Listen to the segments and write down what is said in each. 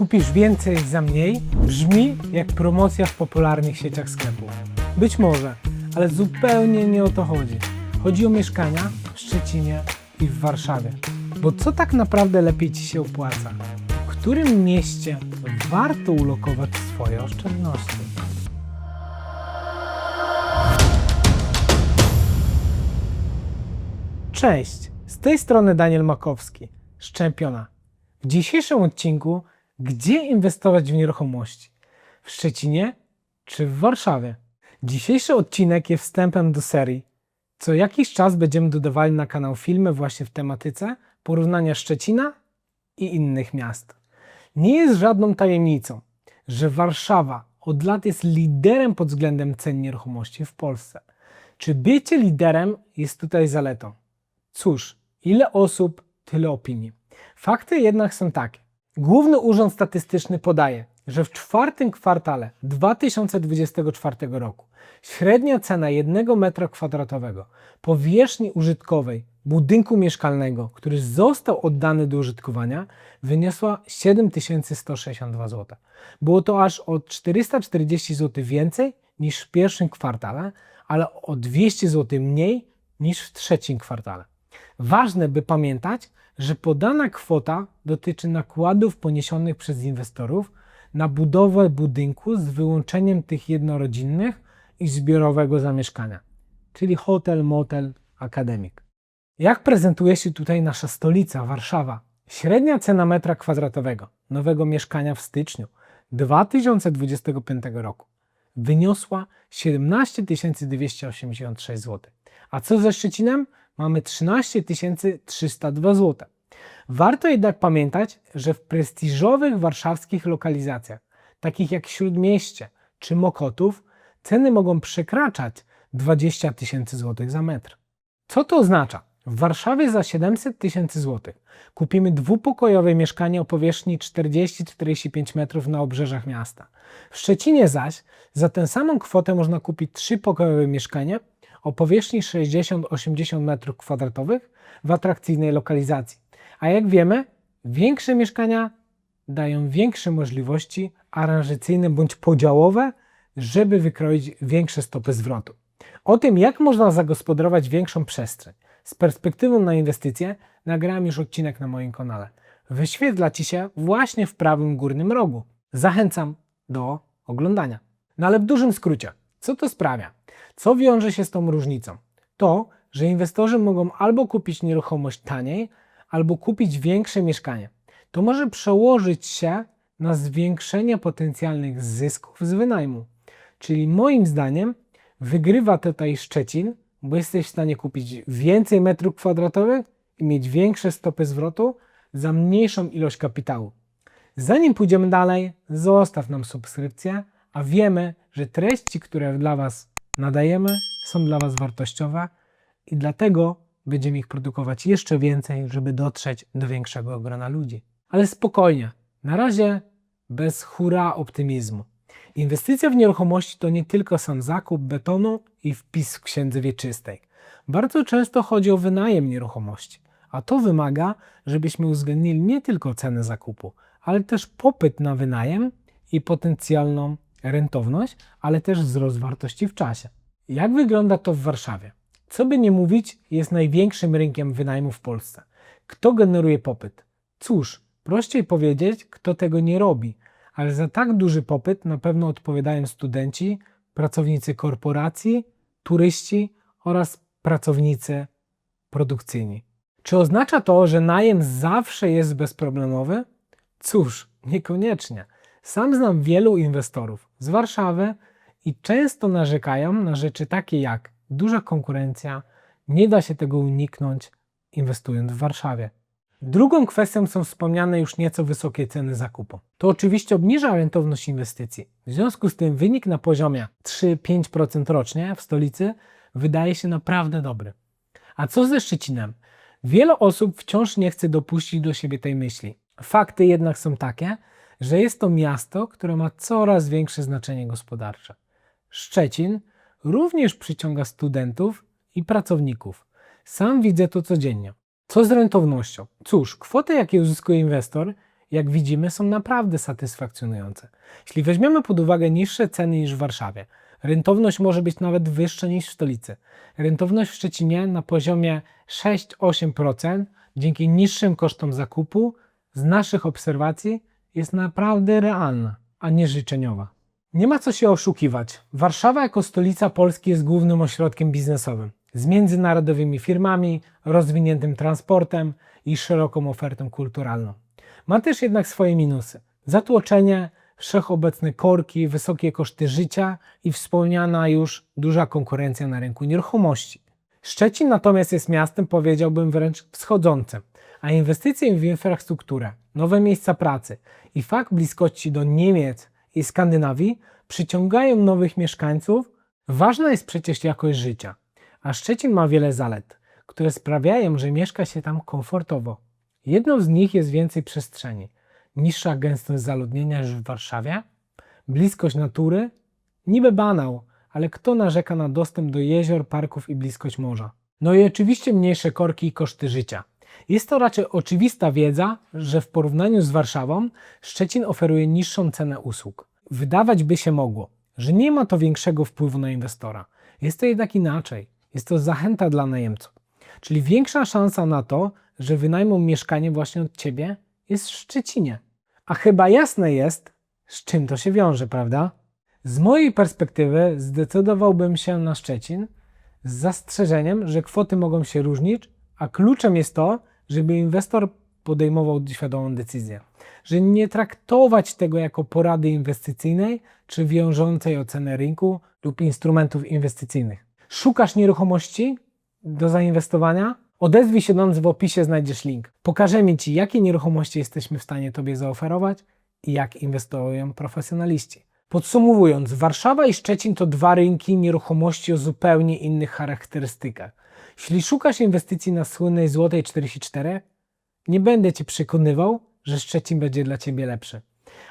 Kupisz więcej za mniej brzmi jak promocja w popularnych sieciach sklepów. Być może, ale zupełnie nie o to chodzi. Chodzi o mieszkania w Szczecinie i w Warszawie. Bo co tak naprawdę lepiej Ci się opłaca? W którym mieście warto ulokować swoje oszczędności? Cześć, z tej strony Daniel Makowski, Szczempiona. W dzisiejszym odcinku, gdzie inwestować w nieruchomości? W Szczecinie czy w Warszawie? Dzisiejszy odcinek jest wstępem do serii. Co jakiś czas będziemy dodawali na kanał filmy właśnie w tematyce porównania Szczecina i innych miast. Nie jest żadną tajemnicą, że Warszawa od lat jest liderem pod względem cen nieruchomości w Polsce. Czy bycie liderem jest tutaj zaletą? Cóż, ile osób, tyle opinii. Fakty jednak są takie. Główny Urząd Statystyczny podaje, że w czwartym kwartale 2024 roku średnia cena jednego metra kwadratowego powierzchni użytkowej budynku mieszkalnego, który został oddany do użytkowania, wyniosła 7162 zł. Było to aż o 440 zł więcej niż w pierwszym kwartale, ale o 200 zł mniej niż w trzecim kwartale. Ważne, by pamiętać, że podana kwota dotyczy nakładów poniesionych przez inwestorów na budowę budynku z wyłączeniem tych jednorodzinnych i zbiorowego zamieszkania, czyli hotel, motel, akademik. Jak prezentuje się tutaj nasza stolica, Warszawa? Średnia cena metra kwadratowego nowego mieszkania w styczniu 2025 roku wyniosła 17 286 zł. A co ze Szczecinem? Mamy 13 302 zł. Warto jednak pamiętać, że w prestiżowych warszawskich lokalizacjach, takich jak Śródmieście czy Mokotów, ceny mogą przekraczać 20 tysięcy złotych za metr. Co to oznacza? W Warszawie za 700 tysięcy złotych kupimy dwupokojowe mieszkanie o powierzchni 40-45 metrów na obrzeżach miasta. W Szczecinie zaś za tę samą kwotę można kupić trzypokojowe mieszkanie o powierzchni 60-80 metrów kwadratowych w atrakcyjnej lokalizacji. A jak wiemy, większe mieszkania dają większe możliwości aranżycyjne bądź podziałowe, żeby wykroić większe stopy zwrotu. O tym, jak można zagospodarować większą przestrzeń z perspektywą na inwestycje, nagrałem już odcinek na moim kanale. Wyświetla Ci się właśnie w prawym górnym rogu. Zachęcam do oglądania. No ale w dużym skrócie, co to sprawia? Co wiąże się z tą różnicą? To, że inwestorzy mogą albo kupić nieruchomość taniej, albo kupić większe mieszkanie. To może przełożyć się na zwiększenie potencjalnych zysków z wynajmu. Czyli moim zdaniem wygrywa tutaj Szczecin, bo jesteś w stanie kupić więcej metrów kwadratowych i mieć większe stopy zwrotu za mniejszą ilość kapitału. Zanim pójdziemy dalej, zostaw nam subskrypcję, a wiemy, że treści, które dla Was nadajemy, są dla Was wartościowe i dlatego będziemy ich produkować jeszcze więcej, żeby dotrzeć do większego grona ludzi. Ale spokojnie, na razie bez hura optymizmu. Inwestycja w nieruchomości to nie tylko sam zakup betonu i wpis w księdze wieczystej. Bardzo często chodzi o wynajem nieruchomości, a to wymaga, żebyśmy uwzględnili nie tylko cenę zakupu, ale też popyt na wynajem i potencjalną rentowność, ale też wzrost wartości w czasie. Jak wygląda to w Warszawie? Co by nie mówić, jest największym rynkiem wynajmu w Polsce. Kto generuje popyt? Cóż, prościej powiedzieć, kto tego nie robi, ale za tak duży popyt na pewno odpowiadają studenci, pracownicy korporacji, turyści oraz pracownicy produkcyjni. Czy oznacza to, że najem zawsze jest bezproblemowy? Cóż, niekoniecznie. Sam znam wielu inwestorów z Warszawy i często narzekają na rzeczy takie jak duża konkurencja, nie da się tego uniknąć inwestując w Warszawie. Drugą kwestią są wspomniane już nieco wysokie ceny zakupu. To oczywiście obniża rentowność inwestycji. W związku z tym wynik na poziomie 3-5% rocznie w stolicy wydaje się naprawdę dobry. A co ze Szczecinem? Wiele osób wciąż nie chce dopuścić do siebie tej myśli. Fakty jednak są takie, że jest to miasto, które ma coraz większe znaczenie gospodarcze. Szczecin również przyciąga studentów i pracowników. Sam widzę to codziennie. Co z rentownością? Cóż, kwota, jakie uzyskuje inwestor, jak widzimy, są naprawdę satysfakcjonujące. Jeśli weźmiemy pod uwagę niższe ceny niż w Warszawie, rentowność może być nawet wyższa niż w stolicy. Rentowność w Szczecinie na poziomie 6-8% dzięki niższym kosztom zakupu z naszych obserwacji jest naprawdę realna, a nie życzeniowa. Nie ma co się oszukiwać. Warszawa jako stolica Polski jest głównym ośrodkiem biznesowym z międzynarodowymi firmami, rozwiniętym transportem i szeroką ofertą kulturalną. Ma też jednak swoje minusy. Zatłoczenie, wszechobecne korki, wysokie koszty życia i wspomniana już duża konkurencja na rynku nieruchomości. Szczecin natomiast jest miastem, powiedziałbym wręcz wschodzącym, a inwestycje w infrastrukturę, nowe miejsca pracy i fakt bliskości do Niemiec i Skandynawii przyciągają nowych mieszkańców. Ważna jest przecież jakość życia, a Szczecin ma wiele zalet, które sprawiają, że mieszka się tam komfortowo. Jedną z nich jest więcej przestrzeni, niższa gęstość zaludnienia niż w Warszawie, bliskość natury, niby banał, ale kto narzeka na dostęp do jezior, parków i bliskość morza? No i oczywiście mniejsze korki i koszty życia. Jest to raczej oczywista wiedza, że w porównaniu z Warszawą Szczecin oferuje niższą cenę usług. Wydawać by się mogło, że nie ma to większego wpływu na inwestora. Jest to jednak inaczej. Jest to zachęta dla najemców. Czyli większa szansa na to, że wynajmą mieszkanie właśnie od ciebie jest w Szczecinie. A chyba jasne jest, z czym to się wiąże, prawda? Z mojej perspektywy zdecydowałbym się na Szczecin z zastrzeżeniem, że kwoty mogą się różnić, a kluczem jest to, żeby inwestor podejmował świadomą decyzję. Że nie traktować tego jako porady inwestycyjnej czy wiążącej ocenę rynku lub instrumentów inwestycyjnych. Szukasz nieruchomości do zainwestowania? Odezwij się do nas w opisie, znajdziesz link. Pokażemy Ci, jakie nieruchomości jesteśmy w stanie Tobie zaoferować i jak inwestują profesjonaliści. Podsumowując, Warszawa i Szczecin to dwa rynki nieruchomości o zupełnie innych charakterystykach. Jeśli szukasz inwestycji na słynnej Złotej 44, nie będę Cię przekonywał, że Szczecin będzie dla Ciebie lepszy.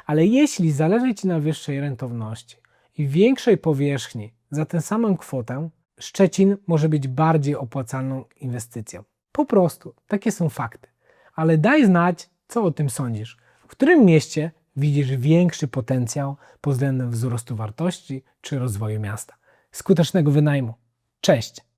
Ale jeśli zależy Ci na wyższej rentowności i większej powierzchni za tę samą kwotę, Szczecin może być bardziej opłacalną inwestycją. Po prostu, takie są fakty. Ale daj znać, co o tym sądzisz. W którym mieście widzisz większy potencjał pod względem wzrostu wartości czy rozwoju miasta? Skutecznego wynajmu. Cześć!